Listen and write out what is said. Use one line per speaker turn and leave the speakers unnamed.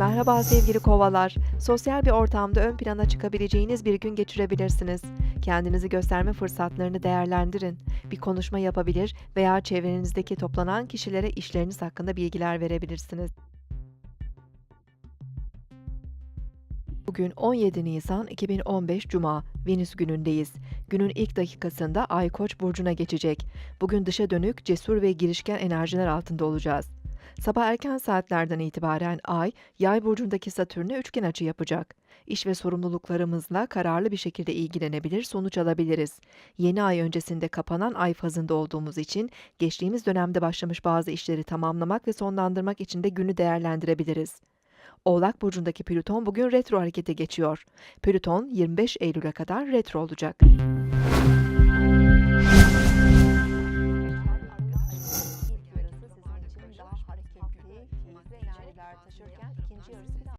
Merhaba sevgili kovalar. Sosyal bir ortamda ön plana çıkabileceğiniz bir gün geçirebilirsiniz. Kendinizi gösterme fırsatlarını değerlendirin. Bir konuşma yapabilir veya çevrenizdeki toplanan kişilere işleriniz hakkında bilgiler verebilirsiniz. Bugün 17 Nisan 2015 Cuma, Venüs günündeyiz. Günün ilk dakikasında Ay Koç burcuna geçecek. Bugün dışa dönük, cesur ve girişken enerjiler altında olacağız. Sabah erken saatlerden itibaren Ay, Yay burcundaki Satürn'e üçgen açı yapacak. İş ve sorumluluklarımızla kararlı bir şekilde ilgilenebilir, sonuç alabiliriz. Yeni ay öncesinde kapanan ay fazında olduğumuz için geçtiğimiz dönemde başlamış bazı işleri tamamlamak ve sonlandırmak için de günü değerlendirebiliriz. Oğlak burcundaki Plüton bugün retro harekete geçiyor. Plüton 25 Eylül'e kadar retro olacak değil, keyifli enerjiler taşırken ikinci yarısı